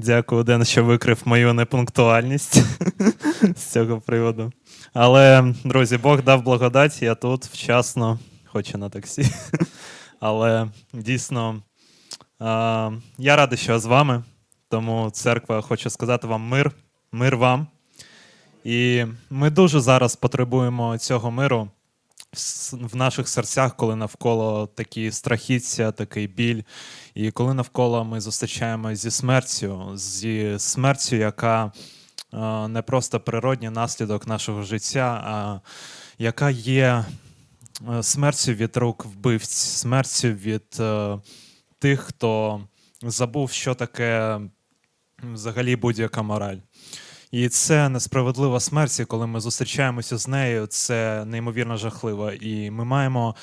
Дякую, Ден, що викрив мою непунктуальність з цього приводу. Але, друзі, Бог дав благодать, я тут вчасно, хоч і на таксі. Але дійсно, я радий, що я з вами. Тому церква хочу сказати вам мир, мир вам. І ми дуже зараз потребуємо цього миру в наших серцях, коли навколо такі страхіття, такий біль. І коли навколо ми зустрічаємося зі смертю, зі смертю, яка е, не просто природній наслідок нашого життя, а яка є е, смертю від рук вбивць, смертю від е, тих, хто забув, що таке взагалі будь-яка мораль. І це несправедлива смерть, і коли ми зустрічаємося з нею, це неймовірно жахливо. І ми маємо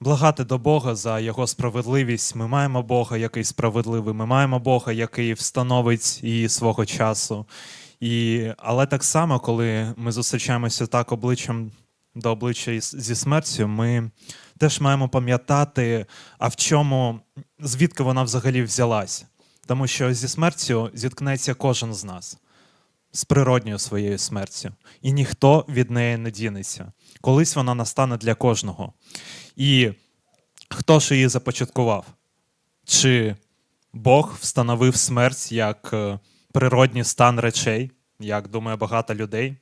благати до Бога за Його справедливість. Ми маємо Бога, який справедливий. Ми маємо Бога, який встановить її свого часу. І, але так само, коли ми зустрічаємося так обличчям до обличчя зі смертю, ми теж маємо пам'ятати, а в чому, звідки вона взагалі взялась. Тому що зі смертю зіткнеться кожен з нас з природньою своєю смертю, і ніхто від неї не дінеться. Колись вона настане для кожного. І хто ж її започаткував? Чи Бог встановив смерть як е, природній стан речей, як думає багато людей?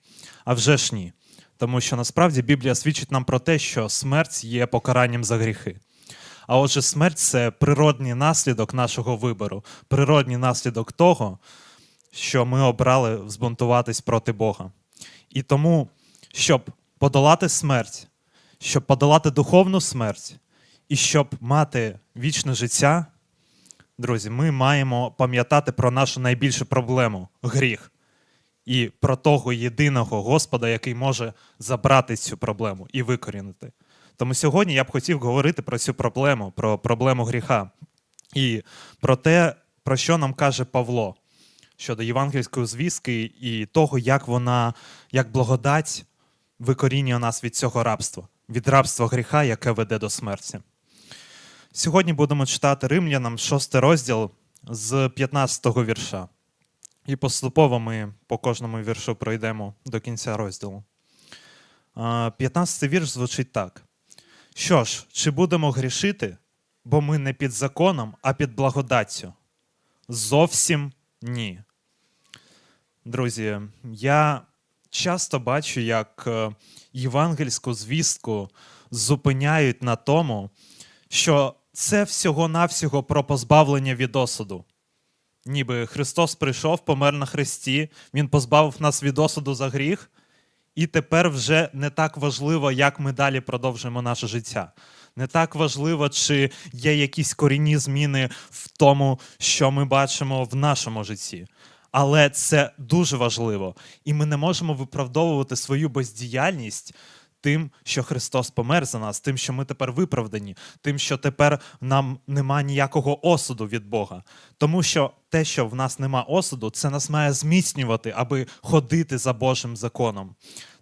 А вже ж ні. Тому що насправді Біблія свідчить нам про те, що смерть є покаранням за гріхи. А отже, смерть це природній наслідок нашого вибору, природній наслідок того, що ми обрали збунтуватись проти Бога. І тому, щоб подолати смерть, щоб подолати духовну смерть, і щоб мати вічне життя, друзі, ми маємо пам'ятати про нашу найбільшу проблему гріх. І про того єдиного Господа, який може забрати цю проблему і викорінити. Тому сьогодні я б хотів говорити про цю проблему, про проблему гріха. І про те, про що нам каже Павло щодо євангельської звістки і того, як вона, як благодать викорінює нас від цього рабства, від рабства гріха, яке веде до смерті. Сьогодні будемо читати римлянам 6 розділ з 15 вірша. І поступово ми по кожному віршу пройдемо до кінця розділу. 15 вірш звучить так. Що ж, чи будемо грішити, бо ми не під законом, а під благодаттю? Зовсім ні. Друзі, я часто бачу, як е, євангельську звістку зупиняють на тому, що це всього-навсього про позбавлення від осуду. Ніби Христос прийшов, помер на хресті, Він позбавив нас від осуду за гріх, і тепер вже не так важливо, як ми далі продовжуємо наше життя. Не так важливо, чи є якісь корінні зміни в тому, що ми бачимо в нашому житті. Але це дуже важливо. І ми не можемо виправдовувати свою бездіяльність тим, що Христос помер за нас, тим, що ми тепер виправдані, тим, що тепер нам нема ніякого осуду від Бога. Тому що те, що в нас нема осуду, це нас має зміцнювати, аби ходити за Божим законом.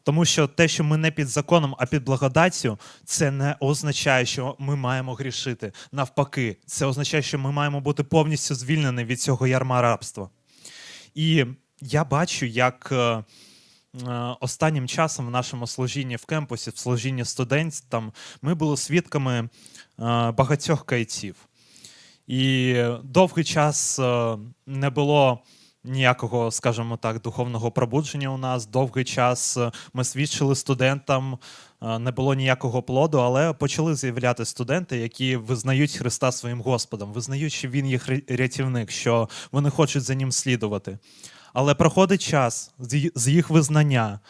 Тому що те, що ми не під законом, а під благодаттю, це не означає, що ми маємо грішити. Навпаки, це означає, що ми маємо бути повністю звільнені від цього ярма рабства. І я бачу, як е, е, останнім часом в нашому служінні в кемпусі, в служінні студентам, ми були свідками е, багатьох кайців. І довгий час не було ніякого, скажімо так, духовного пробудження у нас. Довгий час ми свідчили студентам, не було ніякого плоду, але почали з'являти студенти, які визнають Христа своїм Господом, визнають, що Він їх рятівник, що вони хочуть за ним слідувати. Але проходить час з їх визнання,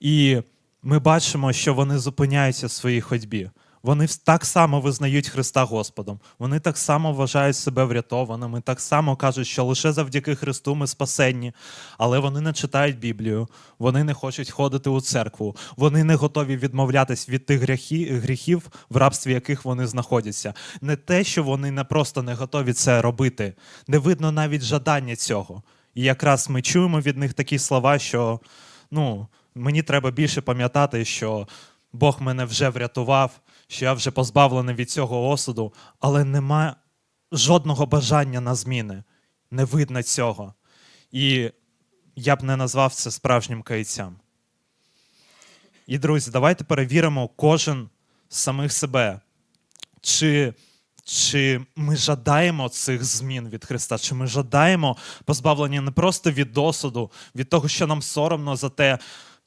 і ми бачимо, що вони зупиняються в своїй ходьбі. Вони так само визнають Христа Господом. Вони так само вважають себе врятованими, так само кажуть, що лише завдяки Христу ми спасенні, але вони не читають Біблію, вони не хочуть ходити у церкву, вони не готові відмовлятись від тих гріхів, в рабстві яких вони знаходяться. Не те, що вони не просто не готові це робити, не видно навіть жадання цього. І якраз ми чуємо від них такі слова, що ну, мені треба більше пам'ятати, що Бог мене вже врятував, що я вже позбавлений від цього осуду, але нема жодного бажання на зміни. Не видно цього. І я б не назвав це справжнім кайцям. І, друзі, давайте перевіримо кожен самих себе. Чи, чи ми жадаємо цих змін від Христа, чи ми жадаємо позбавлення не просто від досуду, від того, що нам соромно за те,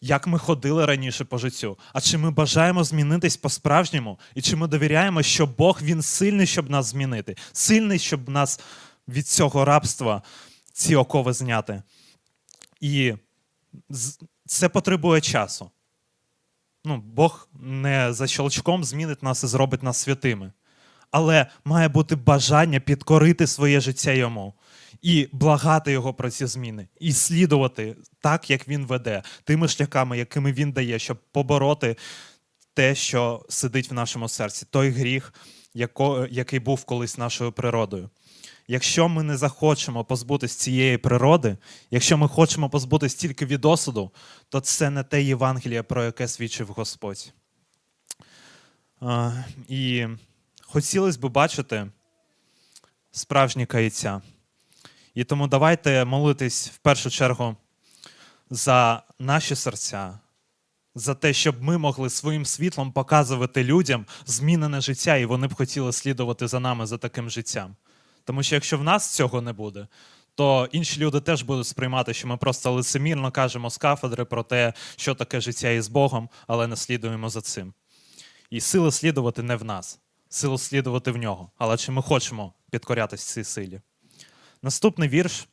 як ми ходили раніше по життю, а чи ми бажаємо змінитись по-справжньому, і чи ми довіряємо, що Бог він сильний, щоб нас змінити, сильний, щоб нас від цього рабства ці окови зняти. І це потребує часу. Ну, Бог не за щелчком змінить нас і зробить нас святими. Але має бути бажання підкорити своє життя йому і благати його про ці зміни, і слідувати так, як він веде, тими шляхами, якими він дає, щоб побороти те, що сидить в нашому серці, той гріх, який був колись нашою природою. Якщо ми не захочемо позбутись цієї природи, якщо ми хочемо позбутись тільки від осуду, то це не те Євангеліє, про яке свідчив Господь. І хотілося б бачити справжні каяття. І тому давайте молитись в першу чергу за наші серця, за те, щоб ми могли своїм світлом показувати людям змінене життя, і вони б хотіли слідувати за нами за таким життям. Тому що якщо в нас цього не буде, то інші люди теж будуть сприймати, що ми просто лицемірно кажемо з кафедри про те, що таке життя із Богом, але не слідуємо за цим. І сили слідувати не в нас, сили слідувати в нього. Але чи ми хочемо підкорятись цій силі? Наступний вірш,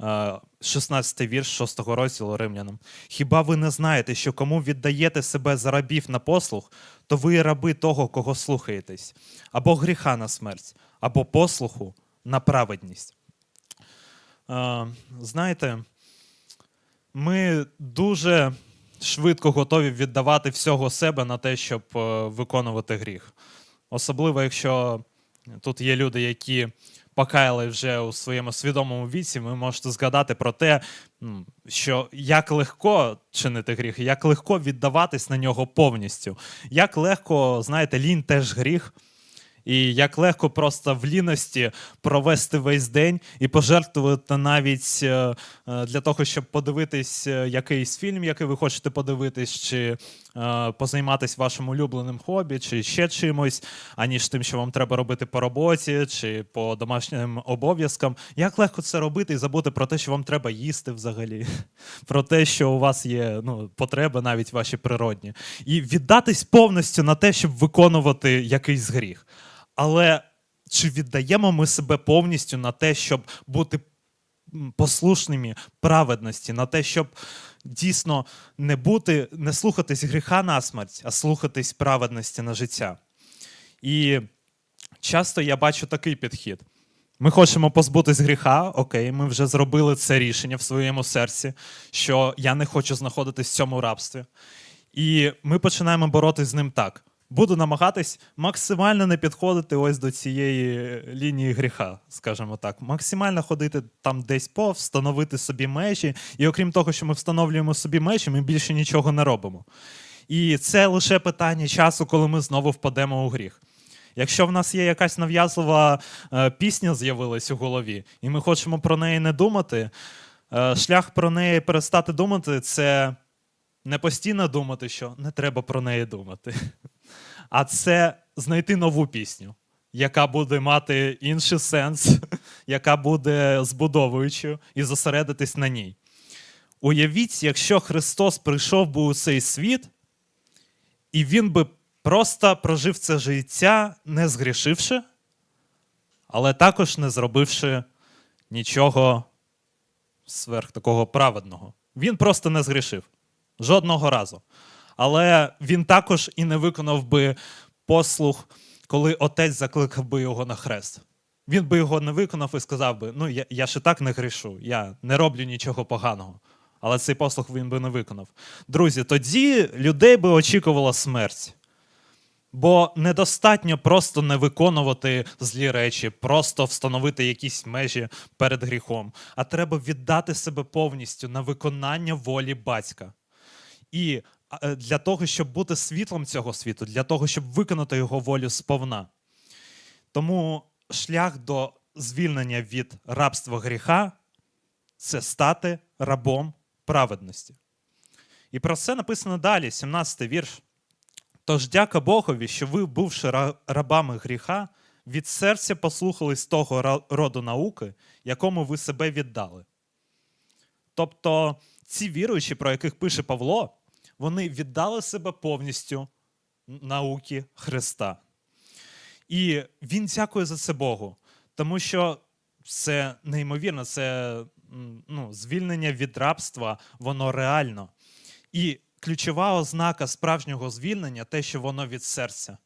е, 16 вірш 6 розділу Римлянам. Хіба ви не знаєте, що кому віддаєте себе за рабів на послух, то ви раби того, кого слухаєтесь, або гріха на смерть, або послуху на праведність. Е, Знаєте, ми дуже швидко готові віддавати всього себе на те, щоб е, виконувати гріх. Особливо, якщо тут є люди, які покаяли вже у своєму свідомому віці, ви можете згадати про те, що як легко чинити гріх, як легко віддаватись на нього повністю. Як легко, знаєте, лінь теж гріх. І як легко просто в ліності провести весь день і пожертвувати навіть е, е, для того, щоб подивитись е, якийсь фільм, який ви хочете подивитись, чи позайматися вашим улюбленим хобі, чи ще чимось, аніж тим, що вам треба робити по роботі, чи по домашнім обов'язкам. Як легко це робити і забути про те, що вам треба їсти взагалі, про те, що у вас є ну, потреби навіть ваші природні, і віддатись повністю на те, щоб виконувати якийсь гріх. Але чи віддаємо ми себе повністю на те, щоб бути послушними праведності, на те, щоб дійсно не бути, не слухатись гріха на смерть, а слухатись праведності на життя? І часто я бачу такий підхід. Ми хочемо позбутись гріха, окей, ми вже зробили це рішення в своєму серці, що я не хочу знаходитись в цьому рабстві. І ми починаємо боротись з ним так. Буду намагатись максимально не підходити ось до цієї лінії гріха, скажімо так. Максимально ходити там десь по, встановити собі межі. І окрім того, що ми встановлюємо собі межі, ми більше нічого не робимо. І це лише питання часу, коли ми знову впадемо у гріх. Якщо в нас є якась нав'язлива е, пісня з'явилась у голові, і ми хочемо про неї не думати, е, шлях про неї перестати думати це не постійно думати, що не треба про неї думати, а це знайти нову пісню, яка буде мати інший сенс, яка буде збудовуючою, і зосередитись на ній. Уявіть, якщо Христос прийшов би у цей світ, і він би просто прожив це життя, не згрішивши, але також не зробивши нічого сверх такого праведного. Він просто не згрішив жодного разу. Але він також і не виконав би послух, коли отець закликав би його на хрест. Він би його не виконав і сказав би: ну я, я і так не грішу, я не роблю нічого поганого. Але цей послух він би не виконав. Друзі, тоді людей би очікувала смерть. Бо недостатньо просто не виконувати злі речі, просто встановити якісь межі перед гріхом, а треба віддати себе повністю на виконання волі батька. І для того, щоб бути світлом цього світу, для того, щоб виконати його волю сповна. Тому шлях до звільнення від рабства гріха це стати рабом праведності. І про це написано далі, 17 вірш. Тож дяка Богові, що ви, бувши рабами гріха, від серця послухались того роду науки, якому ви себе віддали. Тобто ці віруючі, про яких пише Павло, вони віддали себе повністю науки Христа. І він дякує за це Богу, тому що це неймовірно, це ну, звільнення від рабства, воно реально. І ключова ознака справжнього звільнення те, що воно від серця.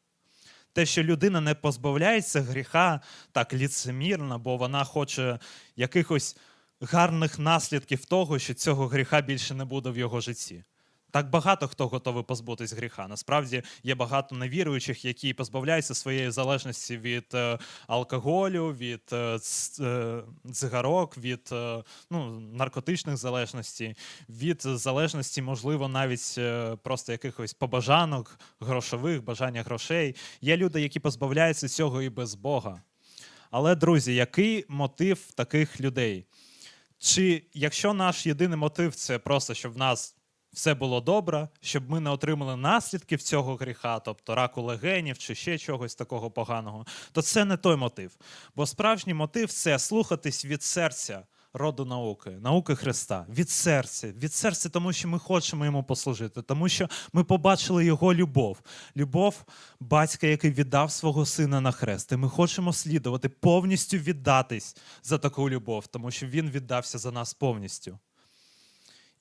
Те, що людина не позбавляється гріха так ліцемірно, бо вона хоче якихось гарних наслідків того, що цього гріха більше не буде в його житті. Так багато хто готовий позбутись гріха. Насправді є багато невіруючих, які позбавляються своєї залежності від е, алкоголю, від е, е, цигарок, від е, ну, наркотичних залежностей, від залежності, можливо, навіть е, просто якихось побажанок грошових, бажання грошей. Є люди, які позбавляються цього і без Бога. Але, друзі, який мотив таких людей? Чи якщо наш єдиний мотив це просто, щоб в нас все було добре, щоб ми не отримали наслідків цього гріха, тобто раку легенів чи ще чогось такого поганого, то це не той мотив. Бо справжній мотив це слухатись від серця роду науки, науки Христа, від серця, від серця, тому що ми хочемо йому послужити, тому що ми побачили його любов, любов батька, який віддав свого сина на хрест. І ми хочемо слідувати, повністю віддатись за таку любов, тому що він віддався за нас повністю.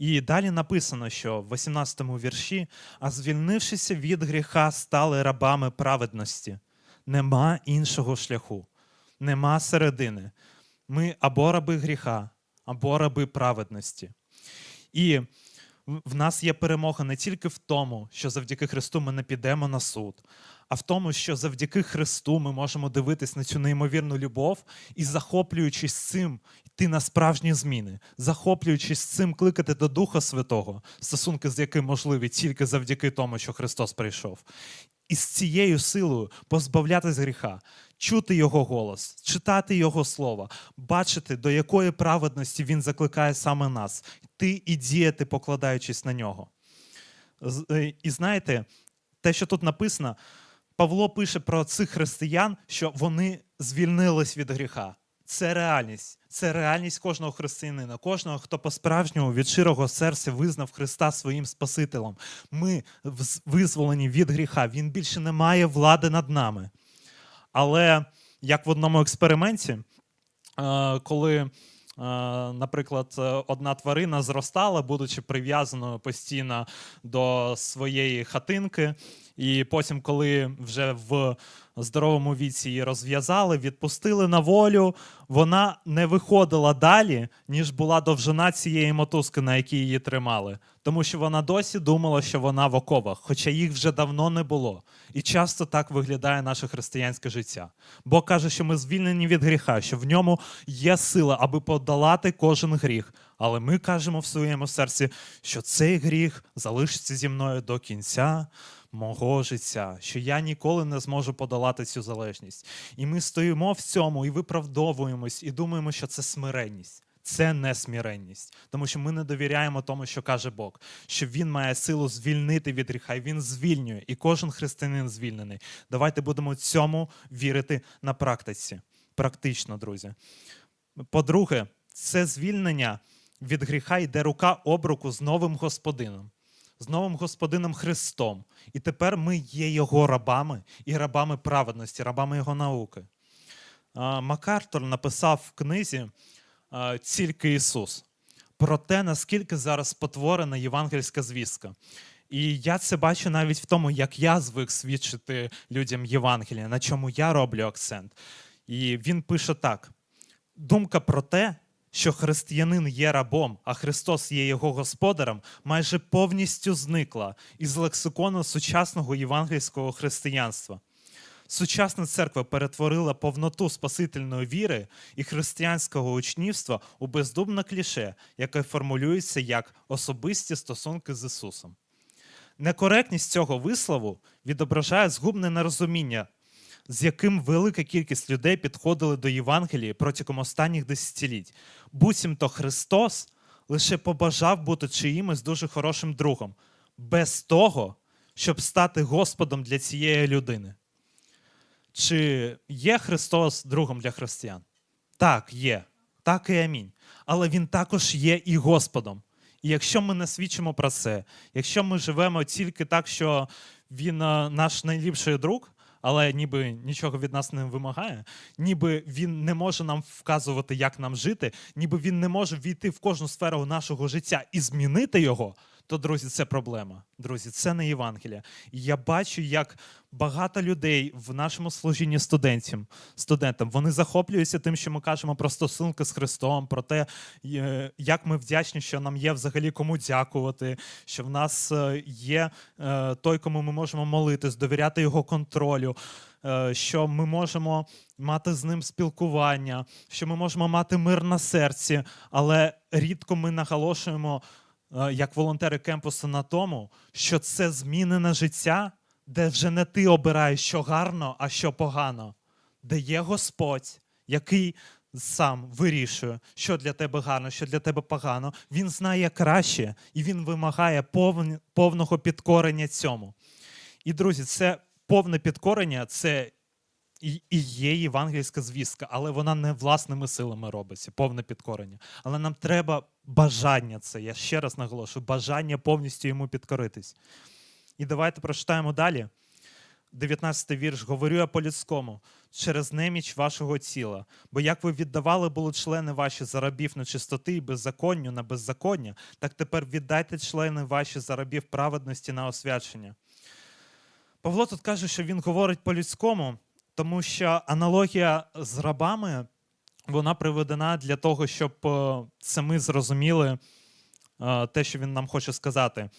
І далі написано, що в 18-му вірші, а звільнившися від гріха, стали рабами праведності. Нема іншого шляху, нема середини. Ми або раби гріха, або раби праведності. І в- нас є перемога не тільки в тому, що завдяки Христу ми не підемо на суд, а в тому, що завдяки Христу ми можемо дивитись на цю неймовірну любов і, захоплюючись цим, йти на справжні зміни, захоплюючись цим, кликати до Духа Святого, стосунки з яким можливі тільки завдяки тому, що Христос прийшов. І з цією силою позбавлятись гріха, чути Його голос, читати Його слово, бачити, до якої праведності Він закликає саме нас, йти і діяти, покладаючись на нього. Е, І знаєте, те, що тут написано, Павло пише про цих християн, що вони звільнились від гріха. Це реальність. Це реальність кожного християнина, кожного, хто по-справжньому від щирого серця визнав Христа своїм Спасителем. Ми визволені від гріха. Він більше не має влади над нами. Але як в одному експерименті, е, коли, е, наприклад, одна тварина зростала, будучи прив'язаною постійно до своєї хатинки, і потім, коли вже в здоровому віці її розв'язали, відпустили на волю, вона не виходила далі, ніж була довжина цієї мотузки, на якій її тримали. Тому що вона досі думала, що вона в оковах, хоча їх вже давно не було. І часто так виглядає наше християнське життя. Бог каже, що ми звільнені від гріха, що в ньому є сила, аби подолати кожен гріх. Але ми кажемо в своєму серці, що цей гріх залишиться зі мною до кінця мого життя, що я ніколи не зможу подолати цю залежність. І ми стоїмо в цьому і виправдовуємось, і думаємо, що це смиренність. Це не смиренність, тому що ми не довіряємо тому, що каже Бог, що Він має силу звільнити від гріха, і він звільнює, і кожен християнин звільнений. Давайте будемо цьому вірити на практиці. Практично, друзі. По-друге, це звільнення від гріха йде рука об руку з новим господином, з новим господином Христом. І тепер ми є його рабами і рабами праведності, рабами його науки. Макартор написав в книзі Тільки Ісус про те, наскільки зараз спотворена євангельська звістка. І я це бачу навіть в тому, як я звик свідчити людям Євангелія, на чому я роблю акцент. І він пише так: думка про те, що християнин є рабом, а Христос є його господарем, майже повністю зникла із лексикону сучасного євангельського християнства. Сучасна церква перетворила повноту спасительної віри і християнського учнівства у бездумне кліше, яке формулюється як особисті стосунки з Ісусом. Некоректність цього вислову відображає згубне нерозуміння з яким велика кількість людей підходили до Євангелії протягом останніх десятиліть. Буцімто Христос лише побажав бути чиїмось дуже хорошим другом, без того, щоб стати Господом для цієї людини. Чи є Христос другом для християн? Так, є. Так і амінь. Але Він також є і Господом. І якщо ми не свідчимо про це, якщо ми живемо тільки так, що він е, наш найліпший друг, але ніби нічого від нас не вимагає, ніби він не може нам вказувати, як нам жити, ніби він не може війти в кожну сферу нашого життя і змінити його, то, друзі, це проблема. Друзі, це не Євангелія. І я бачу, як багато людей в нашому служінні студентам, студентам вони захоплюються тим, що ми кажемо про стосунки з Христом, про те, е, як ми вдячні, що нам є взагалі кому дякувати, що в нас е, є е, той, кому ми можемо молитись, довіряти його контролю. Що ми можемо мати з ним спілкування, що ми можемо мати мир на серці, але рідко ми наголошуємо, як волонтери кемпусу, на тому, що це змінене життя, де вже не ти обираєш, що гарно, а що погано, де є Господь, який сам вирішує, що для тебе гарно, що для тебе погано. Він знає краще і він вимагає повного підкорення цьому. І, друзі, це повне підкорення це і, є євангельська звістка, але вона не власними силами робиться, повне підкорення. Але нам треба бажання це. Я ще раз наголошую, бажання повністю йому підкоритись. І давайте прочитаємо далі. 19 вірш. Говорю я по-людському, через неміч вашого тіла. Бо як ви віддавали були члени ваші за рабів на чистоти і беззаконню на беззаконня, так тепер віддайте члени ваші за рабів праведності на освячення. Павло тут каже, що він говорить по-людському, тому що аналогія з рабами вона приведена для того, щоб е, це ми зрозуміли е, те, що він нам хоче сказати е,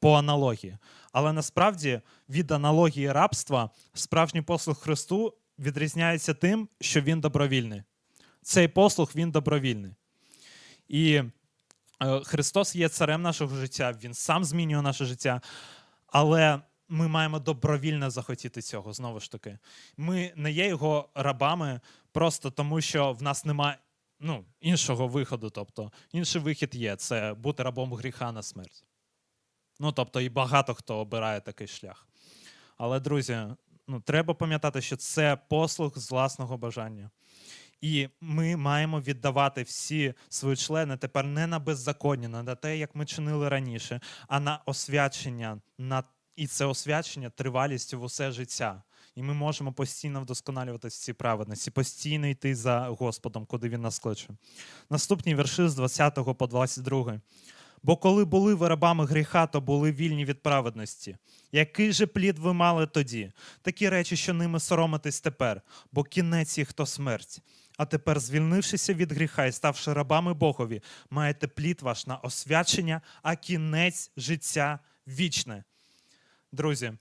по аналогії. Але насправді від аналогії рабства справжній послуг Христу відрізняється тим, що він добровільний. Цей послуг він добровільний. І Христос є царем нашого життя, Він сам змінює наше життя. Але ми маємо добровільно захотіти цього знову ж таки. Ми не є його рабами просто тому, що в нас немає ну, іншого виходу. Тобто, інший вихід є це бути рабом гріха на смерть. Ну, тобто, і багато хто обирає такий шлях. Але, друзі, ну, треба пам'ятати, що це послуг з власного бажання. І ми маємо віддавати всі свої члени тепер не на беззаконня, не на те, як ми чинили раніше, а на освячення. На... І це освячення тривалістю в усе життя. І ми можемо постійно вдосконалюватися в цій праведності, постійно йти за Господом, куди він нас кличе. Наступні вірші з 20 по 22. Бо коли були ви рабами гріха, то були вільні від праведності. Який же плід ви мали тоді? Такі речі, що ними соромитесь тепер, бо кінець їх то смерть. А тепер, звільнившися від гріха і ставши рабами Богові, маєте плід ваш на освячення, а кінець життя вічне. Друзі,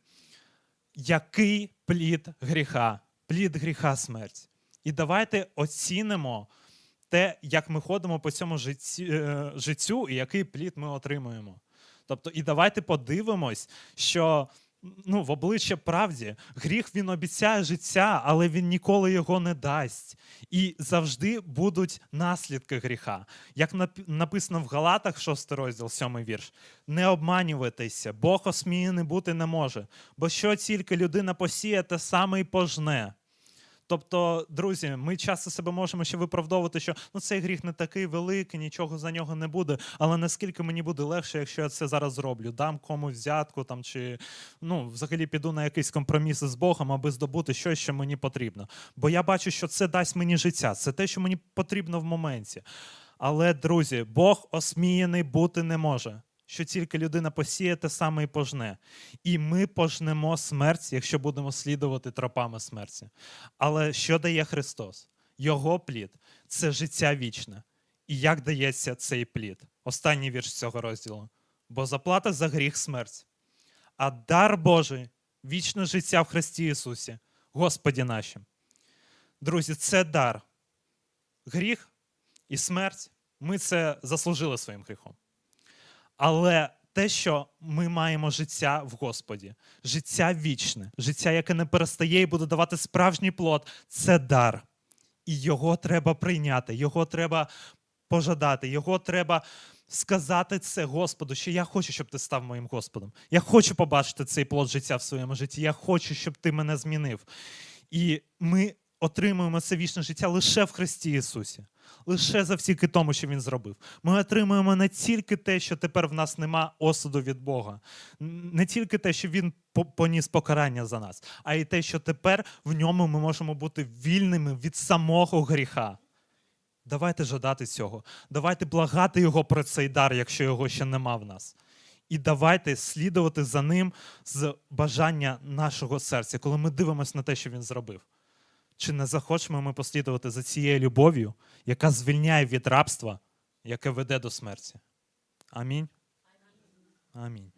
який плід гріха? Плід гріха смерть. І давайте оцінимо те, як ми ходимо по цьому е, життю і який плід ми отримуємо. Тобто, і давайте подивимось, що ну, в обличчя правді гріх він обіцяє життя, але він ніколи його не дасть. І завжди будуть наслідки гріха. Як написано в Галатах, 6 розділ, 7 вірш: не обманюватися, Бог осміяний бути не може. Бо що тільки людина посіє, те саме й пожне. Тобто, друзі, ми часто себе можемо ще виправдовувати, що ну цей гріх не такий великий, нічого за нього не буде. Але наскільки мені буде легше, якщо я це зараз зроблю? Дам комусь взятку там чи ну, взагалі піду на якийсь компроміс з Богом, аби здобути щось, що мені потрібно. Бо я бачу, що це дасть мені життя, це те, що мені потрібно в моменті. Але, друзі, Бог осміяний бути не може. Що тільки людина посіє, те саме і пожне. І ми пожнемо смерть, якщо будемо слідувати тропами смерті. Але що дає Христос? Його плід це життя вічне. І як дається цей плід? Останній вірш цього розділу. Бо заплата за гріх смерть. А дар Божий вічне життя в Христі Ісусі, Господі нашим. Друзі, це дар. Гріх і смерть. Ми це заслужили своїм гріхом. Але те, що ми маємо життя в Господі, життя вічне, життя, яке не перестає і буде давати справжній плод, це дар. І його треба прийняти, його треба пожадати, його треба сказати це Господу, що я хочу, щоб ти став моїм Господом. Я хочу побачити цей плод життя в своєму житті. Я хочу, щоб ти мене змінив. І ми отримуємо це вічне життя лише в Христі Ісусі, лише завдяки тому, що Він зробив. Ми отримуємо не тільки те, що тепер в нас нема осуду від Бога, не тільки те, що Він поніс покарання за нас, а й те, що тепер в ньому ми можемо бути вільними від самого гріха. Давайте жадати цього. Давайте благати Його про цей дар, якщо його ще нема в нас. І давайте слідувати за ним з бажання нашого серця, коли ми дивимося на те, що він зробив. Чи не захочемо ми послідувати за цією любов'ю, яка звільняє від рабства, яке веде до смерті? Амінь. Амінь.